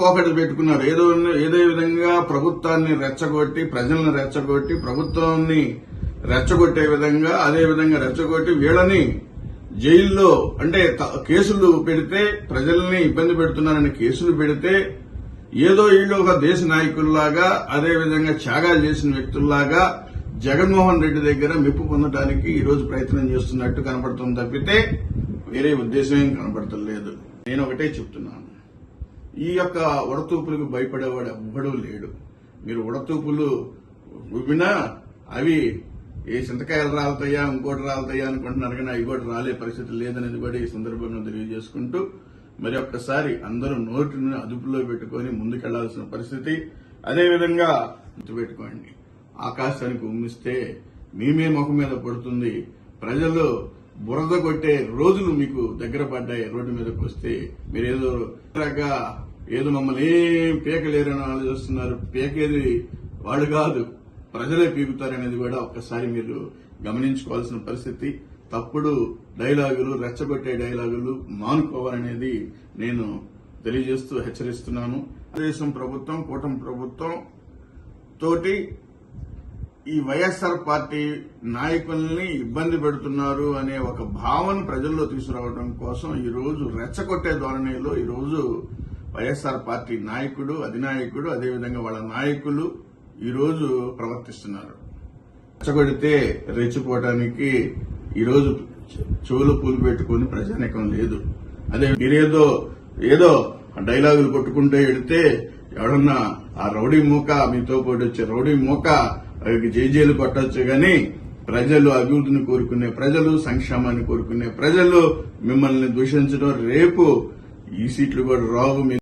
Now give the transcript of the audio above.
పాకెట్లు పెట్టుకున్నారు. ఏదో ఏదే విధంగా ప్రభుత్వాన్ని రెచ్చగొట్టి ప్రజలను రెచ్చగొట్టి ప్రభుత్వాన్ని రెచ్చగొట్టే విధంగా అదే విధంగా రెచ్చగొట్టి వీళ్ళని జైల్లో అంటే త- కేసులు పెడితే ప్రజల్ని ఇబ్బంది పెడుతున్నారని కేసులు పెడితే ఏదో వీళ్ళు ఒక దేశ నాయకుల్లాగా అదేవిధంగా త్యాగాలు చేసిన వ్యక్తుల్లాగా జగన్మోహన్ రెడ్డి దగ్గర మెప్పు పొందడానికి ఈరోజు ప్రయత్నం చేస్తున్నట్టు కనబడుతుంది తప్పితే వేరే ఉద్దేశం ఏం కనబడతలేదు నేను ఒకటే చెప్తున్నాను. ఈ యొక్క ఉడతూపులకు భయపడేవాడు ఎవ్వడూ లేడు. మీరు ఉడతూపులు ఊపినా అవి ఏ చింతకాయలు రాలుతాయా ఇంకోటి రాలుతాయా అనుకుంటున్నారు కానీ అవి కూడా రాలే పరిస్థితి లేదనేది కూడా ఈ సందర్భంగా తెలియజేసుకుంటూ మరి ఒక్కసారి అందరూ నోటిని అదుపులో పెట్టుకొని ముందుకెళ్ళాల్సిన పరిస్థితి అదేవిధంగా గుర్తుపెట్టుకోండి. ఆకాశానికి ఉమ్మిస్తే మేమే ముఖం మీద పడుతుంది. ప్రజలు బురద కొట్టే రోజులు మీకు దగ్గర పడ్డాయి రోడ్డు మీదకి వస్తే. మీరేదో రకంగా ఏదో మమ్మల్ని ఏం పీకలేరని ఆలోచిస్తున్నారు. పీకేది వాళ్ళు కాదు. ప్రజలే పీకుతారనేది కూడా ఒక్కసారి మీరు గమనించుకోవాల్సిన పరిస్థితి. తప్పుడు డైలాగులు రెచ్చగొట్టే డైలాగులు మానుకోవాలనేది నేను తెలియజేస్తూ హెచ్చరిస్తున్నాను. దేశం ప్రభుత్వం కూటమి ప్రభుత్వం తోటి ఈ వైఎస్ఆర్ పార్టీ నాయకుల్ని ఇబ్బంది పెడుతున్నారు అనే ఒక భావన ప్రజల్లో తీసుకురావడం కోసం ఈరోజు రెచ్చగొట్టే ధోరణిలో ఈరోజు వైఎస్ఆర్ పార్టీ నాయకుడు అధినాయకుడు అదేవిధంగా వాళ్ళ నాయకులు ఈరోజు ప్రవర్తిస్తున్నారు. రెచ్చగొడితే రెచ్చిపోవటానికి ఈరోజు చెవులు పూలు పెట్టుకుని ప్రజానికం లేదు. అదే మీరేదో ఏదో డైలాగులు కొట్టుకుంటూ వెళితే ఎవడన్నా ఆ రౌడీ మూక మీతో పాటు వచ్చే రౌడీ మూక అవి జేజేలు కొట్టచ్చు కానీ ప్రజలు అభివృద్ధిని కోరుకునే ప్రజలు సంక్షేమాన్ని కోరుకునే ప్రజలు మిమ్మల్ని దూషించడం రేపు ఈ సీట్లు కూడా రావు